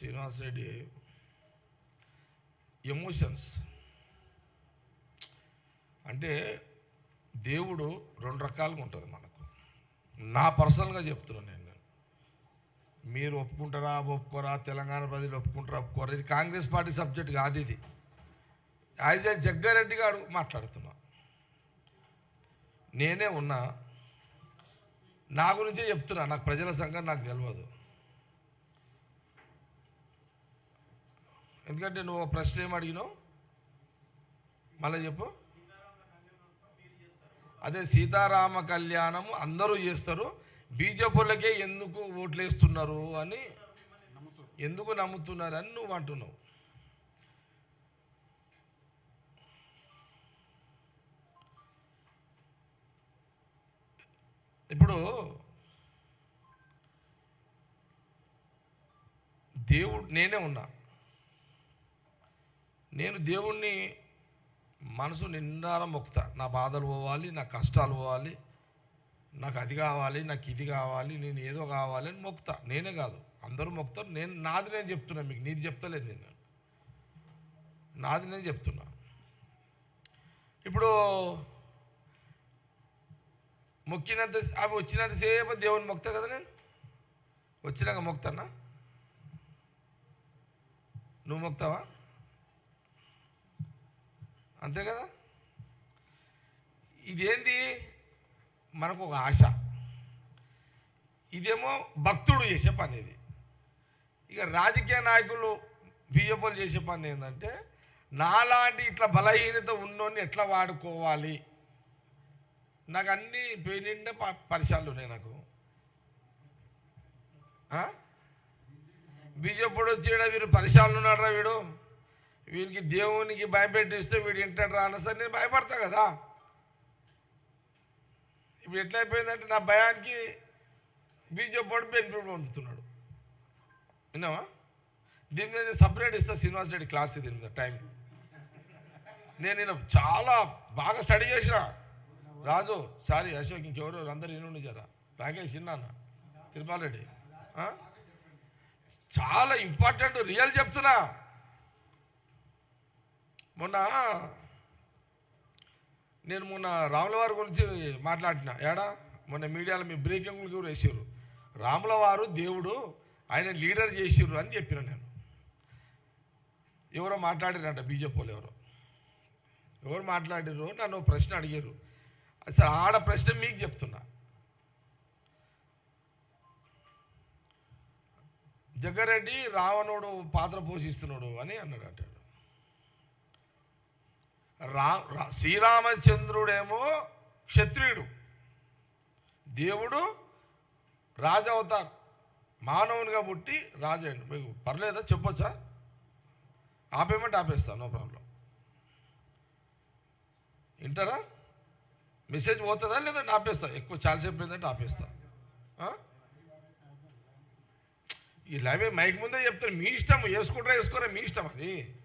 Srinivas Reddy emotions. అంటే దేవుడు రెండు రకాలుగా ఉంటుంది మనకు. నా పర్సనల్గా చెప్తున్నాను నేను. మీరు ఒప్పుకుంటారా ఒప్పుకోరా తెలంగాణ ప్రజలు ఒప్పుకుంటారా ఒప్పుకోరా ఇది కాంగ్రెస్ పార్టీ సబ్జెక్ట్ కాదు ఇది. యాజ్ ఏ జగ్గారెడ్డి గారు మాట్లాడుతున్నా. నేనే ఉన్నా నా గురించే చెప్తున్నా నాకు ప్రజల సంఘం నాకు తెలియదు ఎందుకంటే నువ్వు ప్రశ్న ఏం అడిగినావు? మళ్ళీ చెప్పు. అదే సీతారామ కళ్యాణం అందరూ చేస్తారు. బీజేపీలకే ఎందుకు ఓట్లు వేస్తున్నారు అని ఎందుకు నమ్ముతున్నారు అని నువ్వు అంటున్నావు. ఇప్పుడు దేవుడు నేనే ఉన్నా. నేను దేవుణ్ణి మనసు నిండారా మొక్కుతా. నా బాధలు పోవాలి నా కష్టాలు పోవాలి నాకు అది కావాలి నాకు ఇది కావాలి నేను ఏదో కావాలి అని మొక్కుతా. నేనే కాదు అందరూ మొక్కుతారు. నేను నాది నేను చెప్తున్నా మీకు నీది చెప్తలేదు నేను. నాది నేను చెప్తున్నా. ఇప్పుడు మొక్కినంత అవి వచ్చినంతసేపు దేవుని మొక్తా కదా నేను? వచ్చినాక మొక్తానా నువ్వు మొక్తావా అంతే కదా? ఇదేంది? మనకు ఒక ఆశ. ఇదేమో భక్తుడు చేసే పని ఇది. ఇక రాజకీయ నాయకులు బీజేపీలు చేసే పని ఏంటంటే నాలాంటి ఇట్లా బలహీనత ఉన్నోని ఎట్లా వాడుకోవాలి? నాకు అన్ని నిండా పరిశాలు ఉన్నాయి నాకు. బీజేపీ వచ్చేడ వీరు పరిశాలు ఉన్నాడు వీడు. వీరికి దేవునికి భయపెట్టిస్తే వీడు ఇంటాడు రా నేను భయపడతా కదా. ఇప్పుడు ఎట్లయిపోయిందంటే నా భయానికి బీజేపీ వాడు బెనిఫిట్ పొందుతున్నాడు. విన్నావా? దీని మీద సపరేట్ ఇస్తా శ్రీనివాస్ రెడ్డి క్లాస్ దీని మీద టైం. నేను ఈయన చాలా బాగా స్టడీ చేసిన. రాజు సారీ అశోక్ ఇంకెవరు? అందరు ఈయన జరా. రాకేష్ ఇన్నాన్న తిరుపాలరెడ్డి. చాలా ఇంపార్టెంట్ రియల్ చెప్తున్నా. మొన్న నేను మొన్న రాములవారి గురించి మాట్లాడిన. ఏడా? మొన్న మీడియాలో మీ బ్రేకింగ్లు కూడా వేసారు రాములవారు దేవుడు ఆయన లీడర్ చేసిర్రు అని చెప్పిన నేను. ఎవరో మాట్లాడారంట బీజేపీ ఎవరో. ఎవరు మాట్లాడారు నన్ను ప్రశ్న అడిగారు అసలు ఆడ ప్రశ్న మీకు చెప్తున్నా. జగ్గారెడ్డి రావణుడు పాత్ర పోషిస్తున్నాడు అని అన్నాడు అంటాడు రా శ్రీరామచంద్రుడేమో క్షత్రియుడు. దేవుడు రాజవుతారు మానవునిగా పుట్టి రాజు మీకు పర్లేదా? చెప్పొచ్చా? ఆపేయమంటే ఆపేస్తా నో ప్రాబ్లం. వింటారా? మెసేజ్ పోతుందా లేదంటే ఆపేస్తా? ఎక్కువ చాలాసేపు ఏంటంటే ఆపేస్తా. ఈ లైవే మైక్ ముందే చెప్తారు. మీ ఇష్టం వేసుకుంటారా వేసుకోరా? మీ ఇష్టం అది.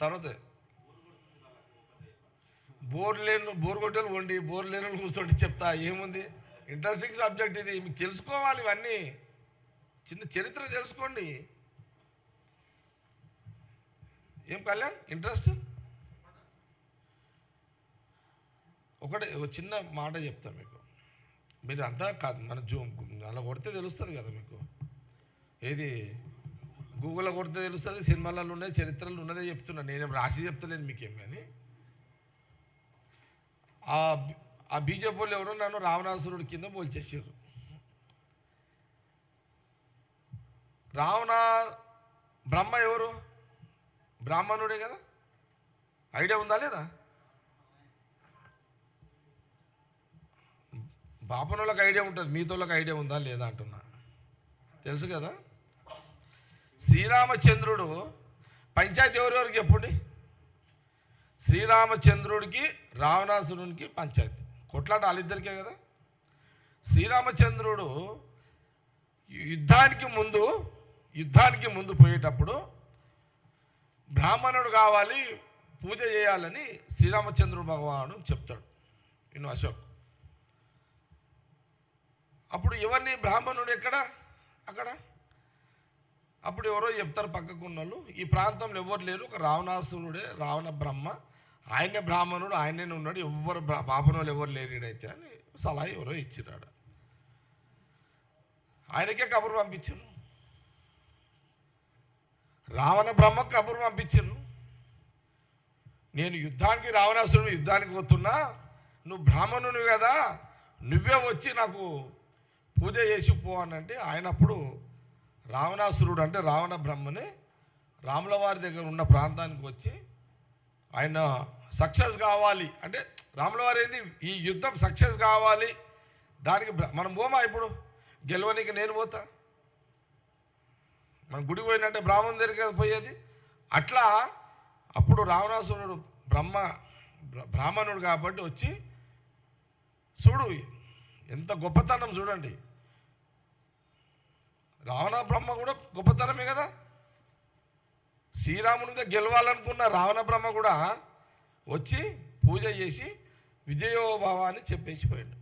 తర్వాత బోర్ లేని బోర్ కొట్టేలు వండి బోర్ లేని కూర్చోండి చెప్తా. ఏముంది? ఇంట్రెస్టింగ్ సబ్జెక్ట్ ఇది. మీకు తెలుసుకోవాలి ఇవన్నీ. చిన్న చరిత్ర తెలుసుకోండి. ఏం కళ్యాణ్? ఇంట్రెస్ట్ ఒకటే ఒక చిన్న మాట చెప్తా మీకు. మీరు అంతా కాదు మన జూమ్ అలా కొడితే తెలుస్తుంది కదా మీకు. ఏది? గూగుల్లో కొడితే తెలుస్తుంది సినిమాలలో ఉన్నాయి చరిత్రలు ఉన్నదే చెప్తున్నాను నేనేం రాసి చెప్తలేను మీకేం కానీ. ఆ ఆ బీజేపీ వాళ్ళు ఎవరో నన్ను రావణాసురుడి కింద పోల్చేసారు రావణ బ్రహ్మ ఎవరు? బ్రాహ్మణుడే కదా? ఐడియా ఉందా లేదా? బాపనోళ్ళకి ఐడియా ఉంటుంది మీతోళ్ళకి ఐడియా ఉందా లేదా అంటున్నా. తెలుసు కదా? శ్రీరామచంద్రుడు పంచాయతీ ఎవరెవరికి చెప్పండి? శ్రీరామచంద్రుడికి రావణాసురునికి పంచాయతీ. కొట్లాట వాళ్ళిద్దరికే కదా? శ్రీరామచంద్రుడు యుద్ధానికి ముందు యుద్ధానికి ముందు పోయేటప్పుడు బ్రాహ్మణుడు కావాలి పూజ చేయాలని శ్రీరామచంద్రుడు భగవానుడు చెప్తాడు. ఇನ್ನು అశోక్. అప్పుడు ఎవరిని? బ్రాహ్మణుడు ఎక్కడ? అక్కడ? అప్పుడు ఎవరో చెప్తారు పక్కకు వాళ్ళు ఈ ప్రాంతంలో ఎవరు లేరు ఒక రావణాసురుడే రావణ బ్రహ్మ ఆయనే బ్రాహ్మణుడు ఆయనే ఉన్నాడు ఎవరు బ్రా- పాపనోళ్ళు ఎవరు లేరు అని సలహా ఎవరో ఇచ్చిరాడు ఆయనకే కబురు పంపించారు రావణ బ్రహ్మకు కబురు పంపించారు నేను యుద్ధానికి రావణాసురుడు యుద్ధానికి పోతున్నా నువ్వు బ్రాహ్మణుని కదా నువ్వే వచ్చి నాకు పూజ చేసి పో అనంటే ఆయన అప్పుడు రావణాసురుడు అంటే రావణ బ్రహ్మని రాముల వారి దగ్గర ఉన్న ప్రాంతానికి వచ్చి ఆయన సక్సెస్ కావాలి. అంటే రాముల వారు ఏంది? ఈ యుద్ధం సక్సెస్ కావాలి. దానికి మనం పోమా ఇప్పుడు? గెలవనికి నేను పోతా. మన గుడి పోయినట్టే బ్రాహ్మణుని దగ్గరికి పోయేది. అట్లా అప్పుడు రావణాసురుడు బ్రహ్మ బ్ర- బ్రాహ్మణుడు కాబట్టి వచ్చి చూడు ఎంత గొప్పతనం చూడండి. రావణ బ్రహ్మ కూడా గొప్పతనమే కదా. శ్రీరామునిగా గెలవాలనుకున్న రావణ బ్రహ్మ కూడా వచ్చి పూజ చేసి విజయోభావ అని చెప్పేసి పోయాడు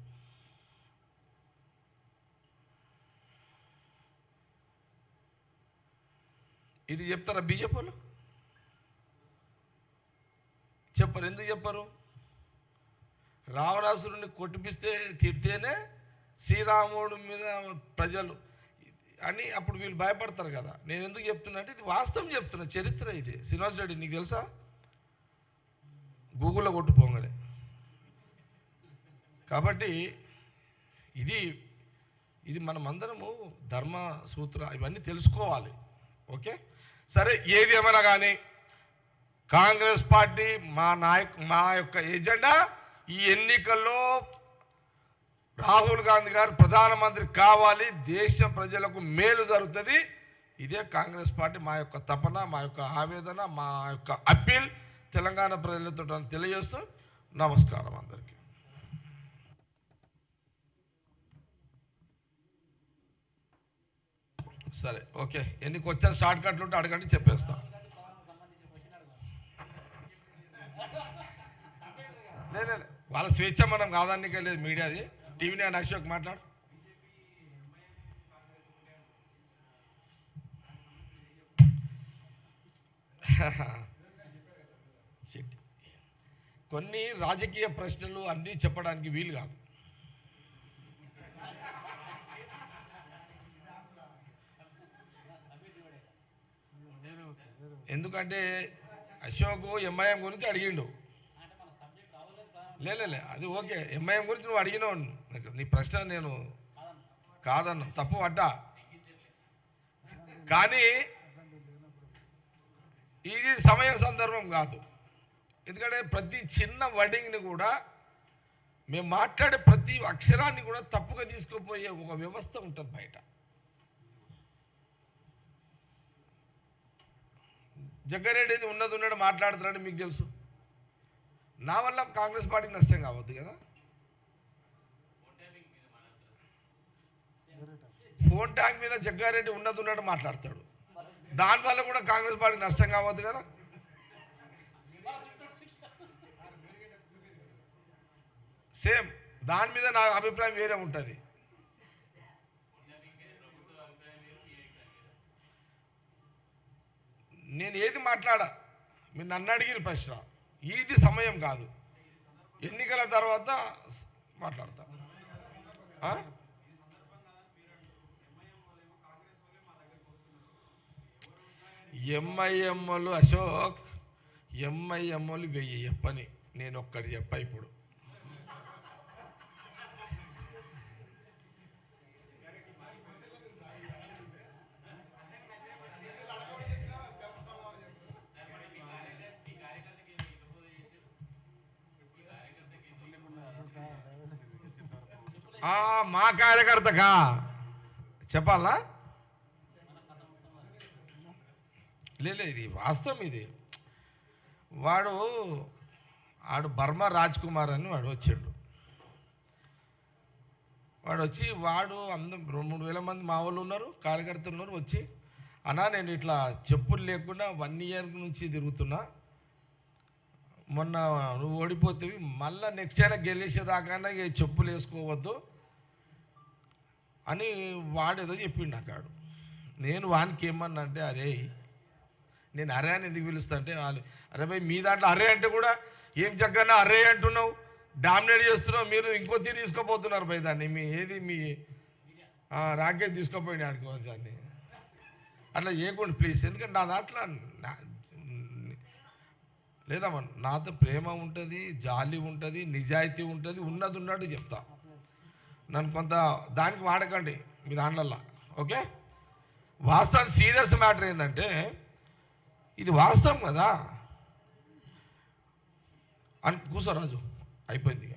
ఇది చెప్తారా బీజేపీలు? చెప్పరు ఎందుకు చెప్పరు? రావణాసురుడిని కొట్టిపిస్తే తిడితేనే శ్రీరాముడి మీద ప్రజలు అని అప్పుడు వీళ్ళు భయపడతారు కదా. నేను ఎందుకు చెప్తున్నా అంటే ఇది వాస్తవం చెప్తున్నా చరిత్ర ఇది. శ్రీనివాస్ రెడ్డి నీకు తెలుసా? గూగుల్లో కొట్టుపోగానే కాబట్టి ఇది ఇది మనమందరము ధర్మ సూత్ర ఇవన్నీ తెలుసుకోవాలి. ఓకే? సరే ఏది ఏమైనా కానీ కాంగ్రెస్ పార్టీ మా నాయక్ మా యొక్క ఎజెండా ఈ ఎన్నికల్లో రాహుల్ గాంధీ గారు ప్రధానమంత్రి కావాలి దేశ ప్రజలకు మేలు జరుగుతుంది. ఇదే కాంగ్రెస్ పార్టీ మా యొక్క తపన మా యొక్క ఆవేదన మా యొక్క అప్పీల్ తెలంగాణ ప్రజలతో తెలియజేస్తూ నమస్కారం అందరికీ. సరే ఓకే. ఎన్ని క్వశ్చన్ షార్ట్ కట్లు ఉంటే అడగండి చెప్పేస్తా. లేదు వాళ్ళ స్వేచ్ఛ మనం కాదానికే లేదు మీడియాది. టీవీ నేను అశోక్ మాట్లాడు. కొన్ని రాజకీయ ప్రశ్నలు అన్నీ చెప్పడానికి వీలు కాదు. ఎందుకంటే అశోక్ ఎంఐఎం గురించి అడిగిండు. లేలే లే, అది ఓకే. ఎంఐఎం గురించి నువ్వు అడిగినావు నీ ప్రశ్న నేను కాదన్న. తప్పు పడ్డా. కానీ ఇది సమయం సందర్భం కాదు. ఎందుకంటే ప్రతి చిన్న వర్డింగ్ని కూడా మేము మాట్లాడే ప్రతి అక్షరాన్ని కూడా తప్పుగా తీసుకుపోయే ఒక వ్యవస్థ ఉంటుంది బయట. జగ్గారెడ్డి ఉన్నది ఉన్నాడు మాట్లాడుతున్నాడు మీకు తెలుసు. నా వల్ల కాంగ్రెస్ పార్టీకి నష్టం కావద్దు కదా? ఫోన్ ట్యాంక్ మీద జగ్గారెడ్డి ఉన్నది ఉన్నట్టు మాట్లాడతాడు. దానివల్ల కూడా కాంగ్రెస్ పార్టీకి నష్టం కావద్దు కదా? సేమ్ దాని మీద నా అభిప్రాయం వేరే ఉంటుంది. నేను ఏది మాట్లాడా? మీరు నన్ను అడిగిన ప్రశ్న. ఇది సమయం కాదు. ఎన్నికల తర్వాత మాట్లాడతా. ఎంఐఎంఓలు ఎంఐఎంలు అశోక్ ఎంఐఎంలు వెయ్యి చెప్పని నేను ఒక్కటి చెప్ప ఇప్పుడు. మా కార్యకర్తకా? చెప్పాలా? లేదు ఇది వాస్తవం ఇది. వాడు ఆడు బర్మా రాజ్ కుమార్ అని వాడు వచ్చాడు. వాడు వచ్చి వాడు అందం రెండు మూడు వేల మంది మా వాళ్ళు ఉన్నారు కార్యకర్తలు ఉన్నారు వచ్చి అన్నా నేను ఇట్లా చెప్పులు లేకుండా వన్ ఇయర్ నుంచి తిరుగుతున్నా. మొన్న నువ్వు ఓడిపోతేవి మళ్ళీ నెక్స్ట్ అయినా గెలిచేదాకా చెప్పులు వేసుకోవద్దు. అని వాడేదో చెప్పిండు నాకాడు నేను వానికి ఏమన్నా అంటే అరే నేను అరే అని ఎందుకు పిలుస్తా అంటే వాళ్ళు అరే భయ్ మీ దాంట్లో అరే అంటే కూడా ఏం చక్కగా అరే అంటున్నావు? డామినేట్ చేస్తున్నావు మీరు ఇంకో తీరు తీసుకోపోతున్నారు భయ్ దాన్ని. మీ ఏది మీ రాకేష్ తీసుకోపోయింది అనుకో దాన్ని. అట్లా చేయకండి ప్లీజ్. ఎందుకంటే నా దాంట్లో లేదమ్మా నాతో ప్రేమ ఉంటుంది జాలి ఉంటుంది నిజాయితీ ఉంటుంది ఉన్నది ఉన్నట్టు చెప్తా. నన్ను కొంత దానికి వాడకండి మీ దాంట్లో ఓకే? వాస్తవానికి సీరియస్ మ్యాటర్ ఏంటంటే ఇది వాస్తవం కదా? అని కూర్చో రాజు అయిపోయింది ఇక.